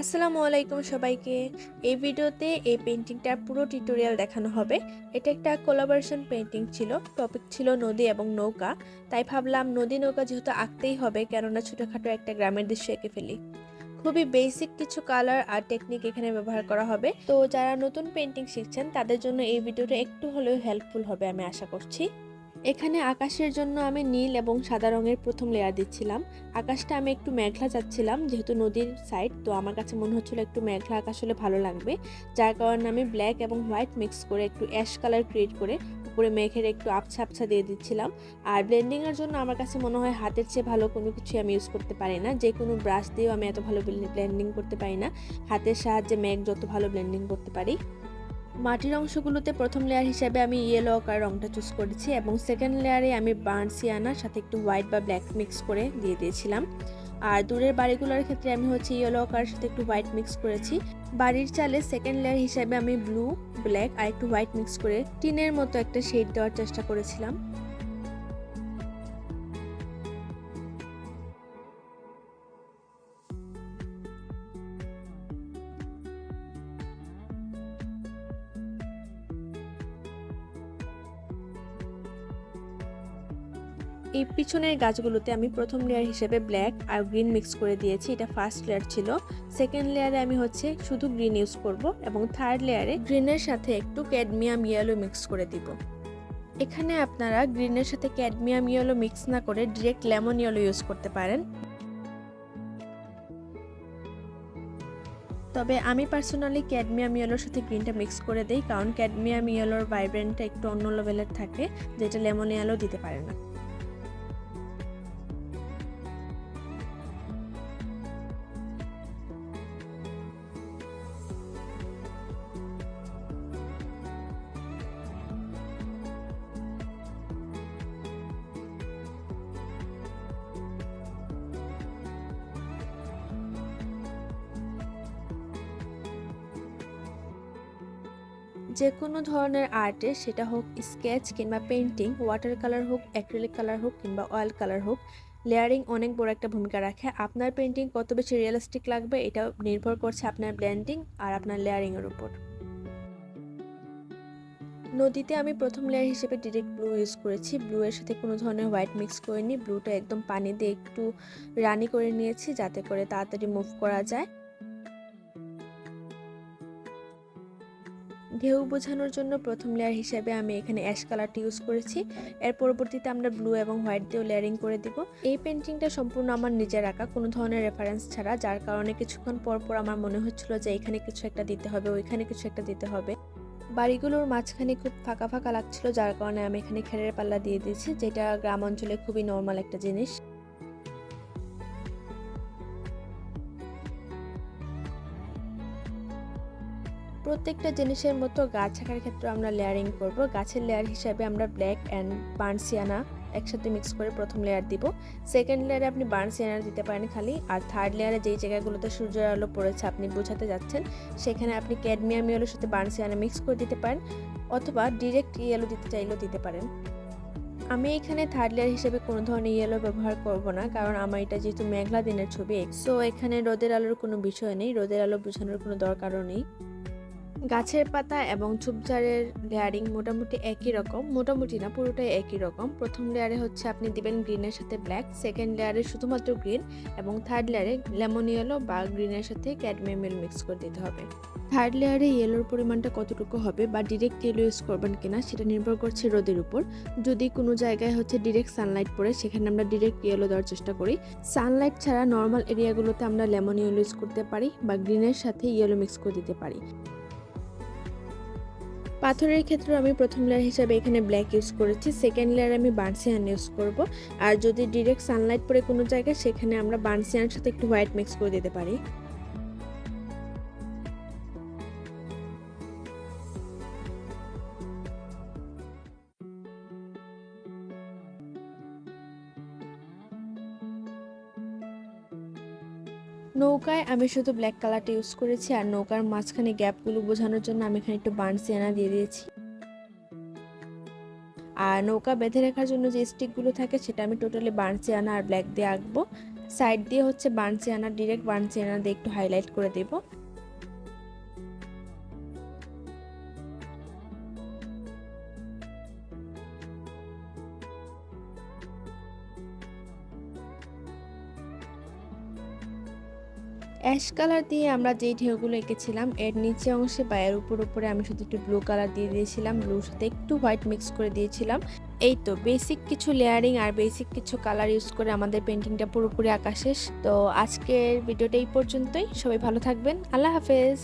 আসসালামু আলাইকুম সবাইকে। এই ভিডিওতে এই পেন্টিংটার পুরো টিউটোরিয়াল দেখানো হবে। এটা একটা কোলাবোরেশন পেন্টিং ছিল। টপিক ছিল নদী এবং নৌকা। তাই ভাবলাম নদী নৌকা যেহেতু আঁকতেই হবে, কেননা ছোটোখাটো একটা গ্রামের দৃশ্য এঁকে ফেলি। খুবই বেসিক কিছু কালার আর টেকনিক এখানে ব্যবহার করা হবে। তো যারা নতুন পেন্টিং শিখছেন, তাদের জন্য এই ভিডিওটা একটু হলেও হেল্পফুল হবে, আমি আশা করছি। এখানে আকাশের জন্য আমি নীল এবং সাদা রঙের প্রথম লেয়ার দিচ্ছিলাম। আকাশটা আমি একটু মেঘলা যাচ্ছিলাম যেহেতু নদীর সাইড তো আমার কাছে মনে হচ্ছিল একটু মেঘলা আকাশ হলে ভালো লাগবে। যার কারণে আমি ব্ল্যাক এবং হোয়াইট মিক্স করে একটু অ্যাশ কালার ক্রিয়েট করে উপরে মেঘের একটু আবছা আবছা দিয়ে দিচ্ছিলাম। আর ব্লেন্ডিংয়ের জন্য আমার কাছে মনে হয় হাতের চেয়ে ভালো কোনো কিছু আমি ইউজ করতে পারি না। যে কোনো ব্রাশ দিয়েও আমি এত ভালো ব্লেন্ডিং করতে পারি না। হাতের সাহায্যে মেঘ যত ভালো ব্লেন্ডিং করতে পারি। মাটির অংশগুলোতে প্রথম লেয়ার হিসাবে আমি ইয়েলো আকার রংটা চুজ করেছি এবং সেকেন্ড লেয়ারে আমি বার্ন সিয়ানার সাথে একটু হোয়াইট বা ব্ল্যাক মিক্স করে দিয়ে দিয়েছিলাম। আর দূরের বাড়িগুলোর ক্ষেত্রে আমি হচ্ছে ইয়েলো আকার সাথে একটু হোয়াইট মিক্স করেছি। বাড়ির চালে সেকেন্ড লেয়ার হিসাবে আমি ব্লু ব্ল্যাক আর একটু হোয়াইট মিক্স করে টিনের মতো একটা শেড দেওয়ার চেষ্টা করেছিলাম। এই পিছনের গাছগুলোতে আমি প্রথম লেয়ার হিসেবে ব্ল্যাক আর গ্রিন মিক্স করে দিয়েছি। এটা ফার্স্ট লেয়ার ছিল। সেকেন্ড লেয়ারে আমি হচ্ছে শুধু গ্রিন ইউজ করব এবং থার্ড লেয়ারে গ্রিনের সাথে একটু ক্যাডমিয়াম ইয়েলো মিক্স করে দিব। এখানে আপনারা গ্রিনের সাথে ক্যাডমিয়াম ইয়েলো মিক্স না করে ডিরেক্ট লেমন ইয়েলো ইউজ করতে পারেন। তবে আমি পার্সোনালি ক্যাডমিয়াম ইয়েলোর সাথে গ্রিনটা মিক্স করে দিই, কারণ ক্যাডমিয়াম ইয়েলোর ভাইব্রেন্টটা একটু অন্য লেভেলের থাকে, যেটা লেমন ইয়েলো দিতে পারে না। যে কোনো ধরনের আর্টে সেটা হোক স্কেচ কিংবা পেন্টিং ওয়াটার কালার হোক, অ্যাক্রিলিক কালার হোক কিংবা অয়েল কালার হোক, লেয়ারিং অনেক বড় একটা ভূমিকা রাখে। আপনার পেন্টিং কত বেশি রিয়েলিস্টিক লাগবে এটা নির্ভর করছে আপনার ব্ল্যান্ডিং আর আপনার লেয়ারিংয়ের উপর। নদীতে আমি প্রথম লেয়ার হিসেবে ডিরেক্ট ব্লু ইউজ করেছি। ব্লু এর সাথে কোনো ধরনের হোয়াইট মিক্স করিনি। ব্লুটা একদম পানি দিয়ে একটু রানি করে নিয়েছি যাতে করে তাড়াতাড়ি মুভ করা যায়। ঢেউ বোঝানোর জন্য প্রথম লেয়ার হিসেবে আমি এখানে অ্যাশ কালারটি ইউজ করেছি। এর পরবর্তীতে আমরা ব্লু এবং হোয়াইট দিয়েও লেয়ারিং করে দিব। এই পেন্টিংটা সম্পূর্ণ আমার নিজের আঁকা, কোনো ধরনের রেফারেন্স ছাড়া, যার কারণে কিছুক্ষণ পর পর আমার মনে হচ্ছিল যে এখানে কিছু একটা দিতে হবে, ওইখানে কিছু একটা দিতে হবে। বাড়িগুলোর মাঝখানে খুব ফাঁকা ফাঁকা লাগছিল, যার কারণে আমি এখানে খেরের পাল্লা দিয়ে দিয়েছি, যেটা গ্রাম অঞ্চলে খুবই নর্মাল একটা জিনিস। প্রত্যেকটা জিনিসের মতো গাছ আঁকার ক্ষেত্রে আমরা লেয়ারিং করব। গাছের লেয়ার হিসাবে আমরা ব্ল্যাক অ্যান্ড বার্নসিয়ানা একসাথে মিক্স করে প্রথম লেয়ার দিব। সেকেন্ড লেয়ারে আপনি বার্নসিয়ানা দিতে পারেন খালি। আর থার্ড লেয়ারে যেই জায়গাগুলোতে সূর্যের আলো পড়েছে আপনি বোঝাতে যাচ্ছেন, সেখানে আপনি ক্যাডমিয়াম ইয়েলোর সাথে বার্নসিয়ানা মিক্স করে দিতে পারেন অথবা ডিরেক্ট ইয়েলো দিতে চাইলেও দিতে পারেন। আমি এখানে থার্ড লেয়ার হিসেবে কোনো ধরনের ইয়েলো ব্যবহার করব না, কারণ আমার এটা যেহেতু মেঘলা দিনের ছবি সো এখানে রোদের আলোর কোনো বিষয় নেই। রোদের আলো বোঝানোর কোনো দরকারও নেই। গাছের পাতা এবং ঝোপঝাড়ের লেয়ারিং মোটামুটি একই রকম, মোটামুটি না, পুরোটাই একই রকম। প্রথম লেয়ারে হচ্ছে আপনি দিবেন গ্রিনের সাথে ব্ল্যাক, সেকেন্ড লেয়ারে শুধুমাত্র গ্রিন এবং থার্ড লেয়ারে লেমন ইয়েলো বা গ্রিনের সাথে ক্যাডমিয়াম ইয়েলো মিক্স করে দিতে হবে। থার্ড লেয়ারে ইয়েলোর পরিমাণটা কতটুকু হবে বা ডিরেক্ট ইয়েলো ইউজ করবেন কিনা সেটা নির্ভর করছে রোদের উপর। যদি কোনো জায়গায় হচ্ছে ডিরেক্ট সানলাইট পড়ে, সেখানে আমরা ডিরেক্ট ইয়েলো দেওয়ার চেষ্টা করি। সানলাইট ছাড়া নর্মাল এরিয়াগুলোতে আমরা লেমন ইয়েলো ইউজ করতে পারি বা গ্রিনের সাথে ইয়েলো মিক্স করে দিতে পারি। পাথরের ক্ষেত্রে আমি প্রথম লেয়ার হিসাবে এখানে ব্ল্যাক ইউজ করেছি সেকেন্ড লেয়ার আমি বার্নসিয়ান ইউজ করব। আর যদি ডিরেক্ট সানলাইট পরে কোনো জায়গায়, সেখানে আমরা বার্নসিয়ানের সাথে একটু হোয়াইট মিক্স করে দিতে পারি। নৌকায় আমি শুধু ব্ল্যাক কালারটা ইউজ করেছি আর নৌকার মাঝখানে গ্যাপগুলো বোঝানোর জন্য আমি এখানে একটু বার্নসিয়ানা দিয়ে দিয়েছি। আর নৌকা বেঁধে রাখার জন্য যে স্টিকগুলো থাকে সেটা আমি টোটালি বার্নসিয়ানা আর ব্ল্যাক দিয়ে আঁকবো। সাইড দিয়ে হচ্ছে বানচি আনা ডিরেক্ট বানসি আনা দিয়ে একটু হাইলাইট করে দেব। অ্যাশ কালার দিয়ে আমরা যেই ঢেউগুলো এঁকেছিলাম, এর নিচে অংশে বা এর উপর উপরে আমি শুধু একটু ব্লু কালার দিয়ে দিয়েছিলাম ব্লুর সাথে একটু হোয়াইট মিক্স করে দিয়েছিলাম। এই তো বেসিক কিছু লেয়ারিং আর বেসিক কিছু কালার ইউজ করে আমাদের পেন্টিংটা পুরোপুরি আঁকা শেষ। তো আজকের ভিডিওটা এই পর্যন্তই। সবাই ভালো থাকবেন। আল্লাহ হাফেজ।